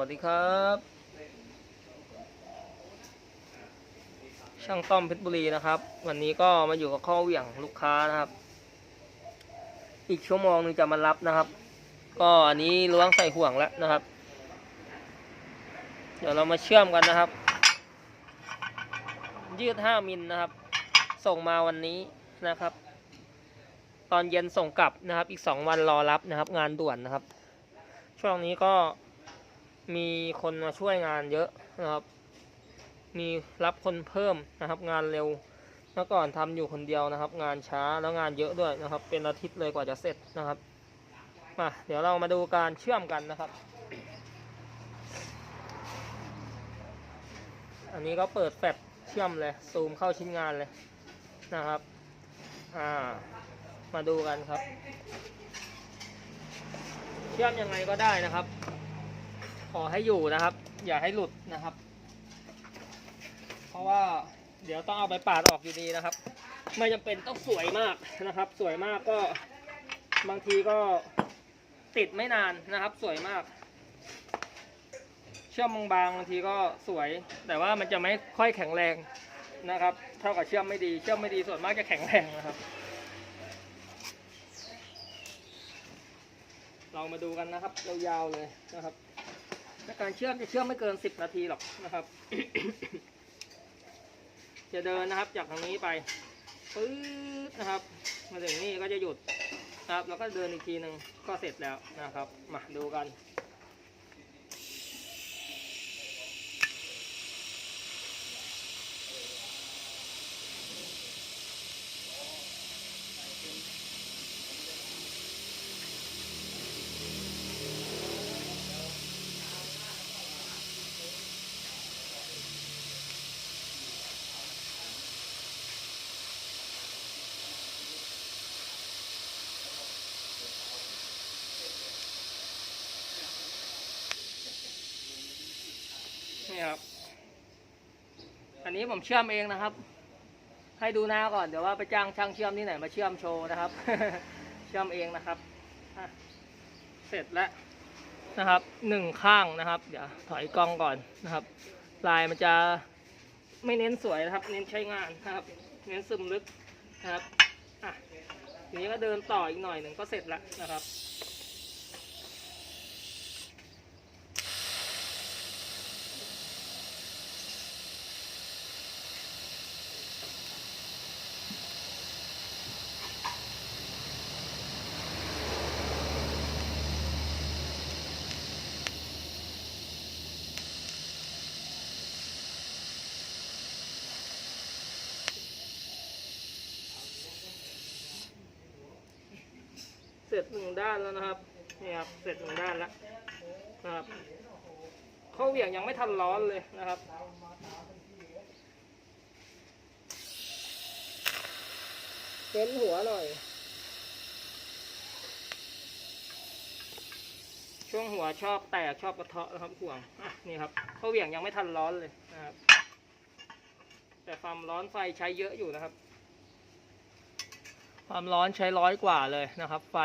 วัสดีครับ ช่างต้อมเพชรบุรีนะครับ วันนี้ก็มาอยู่กับข้อเหวี่ยงลูกค้านะครับ อีกชั่วโมงหนึงจะมารับนะครับ ก็อันนี้ล้วงใส่ห่วงแล้วนะครับ เดี๋ยวเรามาเชื่อมกันนะครับ ยืด 5 มิลนะครับ ส่งมาวันนี้นะครับ ตอนเย็นส่งกลับนะครับ อีก 2 วันรอรับนะครับ งานด่วนนะครับช่วงนี้ก็ มีคนมาช่วยงานเยอะนะครับ มีรับคนเพิ่มนะครับ งานเร็วเมื่อก่อนทำอยู่คนเดียวนะครับ งานช้าแล้วงานเยอะด้วยนะครับ เป็นอาทิตย์เลยกว่าจะเสร็จนะครับมาเดี๋ยวเรามาดูการเชื่อมกันนะครับ อันนี้ก็เปิดแฟลชเชื่อมเลยซูมเข้าชิ้นงานเลยนะครับอ่ามาดูกันครับ เชื่อมยังไงก็ได้นะครับ อให้อยู่นะครับ อย่าให้หลุดนะครับ เพราะว่าเดี๋ยวต้องเอาไปปาดออกอยู่ดีนะครับ ไม่จำเป็นต้องสวยมากนะครับ สวยมากก็บางทีก็ติดไม่นานนะครับ สวยมาก เชื่อมบางๆบางทีก็สวย แต่ว่ามันจะไม่ค่อยแข็งแรงนะครับ เท่ากับเชื่อมไม่ดี เชื่อมไม่ดีส่วนมากจะแข็งแรงนะครับ เรามาดูกันนะครับยาวๆเลยนะครับ ในการเชื่อมจะเชื่อมไม่เกิน10นาทีหรอกนะครับ จะเดินนะครับจากทางนี้ไปปึ๊ดนะครับ มาถึงนี่ก็จะหยุดนะครับ แล้วก็เดินอีกทีหนึ่งก็เสร็จแล้วนะครับ มาดูกัน นี่ครับ อันนี้ผมเชื่อมเองนะครับ ให้ดูหน้าก่อนเดี๋ยวว่าไปจ้างช่างเชื่อมที่ไหนมาเชื่อมโชว์นะครับ เชื่อมเองนะครับเสร็จแล้วนะครับหนึ่งข้างนะครับ เดี๋ยวถอยกล้องก่อนนะครับ ลายมันจะไม่เน้นสวยนะครับ เน้นใช้งานนะครับ เน้นซึมลึกนะครับอะทีนี้ก็เดินต่ออีกหน่อยหนึ่งก็เสร็จแล้วนะครับ ร็จหนึ่งด้านแล้วนะครับนี่ครับเสร็จหนึ่งด้านแล้วนะครับเข้าเหวี่ยงยังไม่ทันร้อนเลยนะครับเน้นหัวหน่อย ช่วงหัวชอบแตกชอบกระเทาะนะครับห่วงนี่ครับเข้าเหวี่ยงยังไม่ทันร้อนเลยนะครับ แต่ความร้อนไฟใช้เยอะอยู่นะครับ ความร้อนใช้ร้อยกว่าเลยนะครับ ไฟ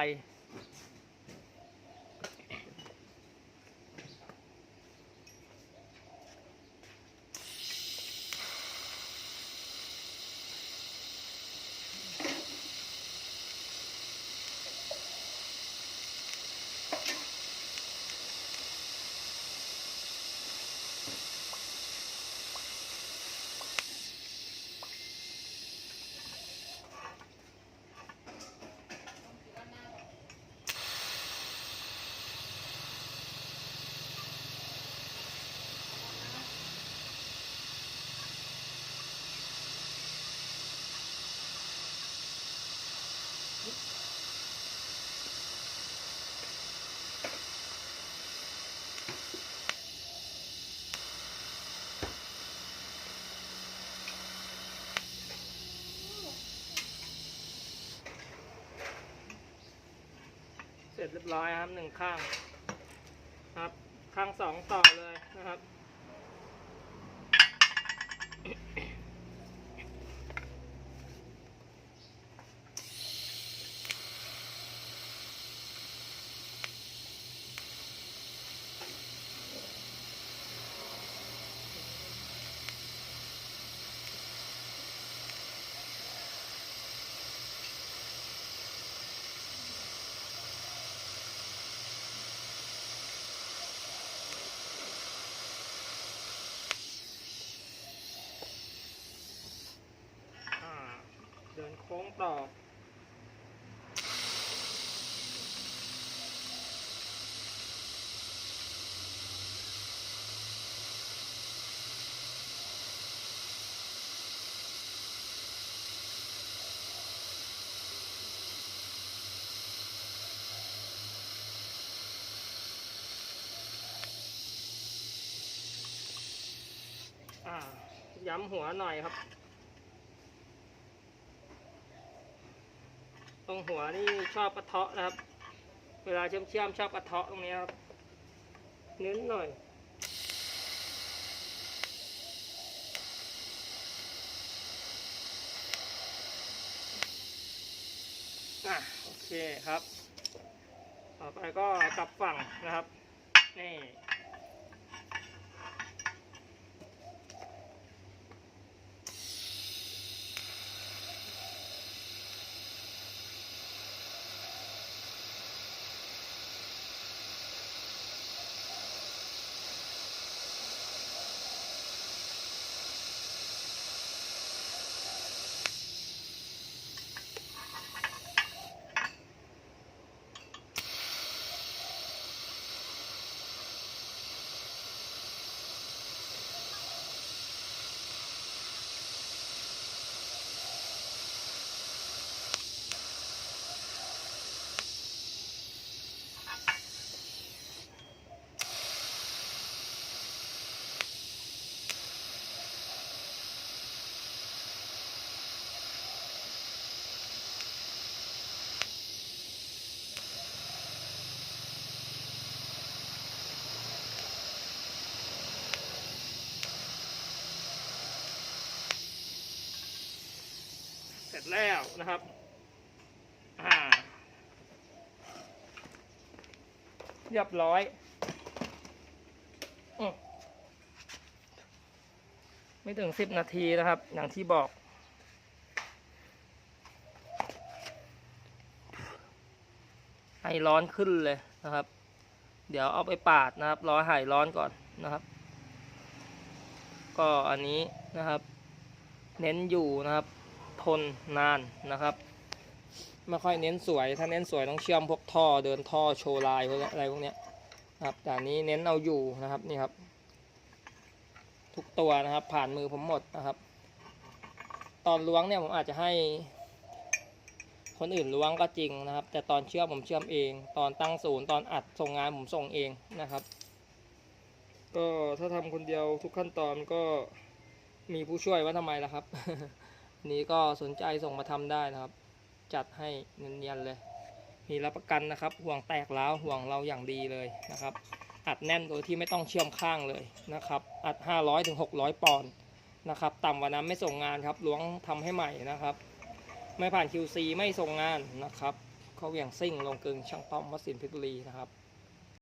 เสร็จเรียบร้อยครับหนึ่งข้างครับ ข้างสองต่อเลยนะครับ ต่ออ่าย้ำหัวหน่อยครับ รงหัวนี่ชอบกระเทาะนะครับ เวลาเชื่อมเชื่อมๆชอบกระเทาะตรงนี้ครับเน้นหน่อยอะโอเคครับ ต่อไปก็กลับฝั่งนะครับ นี่ เสร็จแล้วนะครับอ่าเรียบร้อยอไม่ถึงสิบนาทีนะครับ อย่างที่บอก ไอร้อนขึ้นเลยนะครับ เดี๋ยวเอาไปปาดนะครับรอหายร้อนก่อนนะครับ ก็อันนี้นะครับ เน้นอยู่นะครับ ทนนานนะครับ ไม่ค่อยเน้นสวย ถ้าเน้นสวยต้องเชื่อมพวกท่อเดินท่อโชว์ลายพวกอะไรพวกเนี้ยครับแต่นนี้เน้นเอาอยู่นะครับนี่ครับ ทุกตัวนะครับ ผ่านมือผมหมดนะครับ ตอนล้วงเนี่ยผมอาจจะให้ คนอื่นล้วงก็จริงนะครับ แต่ตอนเชื่อมผมเชื่อมเอง ตอนตั้งศูนย์ตอนอัดส่งงานผมส่งเองนะครับ ก็ถ้าทำคนเดียวทุกขั้นตอนก็มีผู้ช่วยว่าทำไมล่ะครับ นี้ก็สนใจส่งมาทำได้นะครับ จัดให้เนียนๆเลย มีรับประกันนะครับ ห่วงแตกแล้วห่วงเราอย่างดีเลยนะครับ อัดแน่นโดยที่ไม่ต้องเชื่อมข้างเลยนะครับ อัด 500ถึง600ปอนด์นะครับ ต่ำกว่านั้นไม่ส่งงานครับล้วงทำให้ใหม่นะครับ ไม่ผ่าน QC ไม่ส่งงานนะครับเขาเหวี่ยงซิ่งลงกึงช่างต้อมวัดสินพชรบุรีนะครับ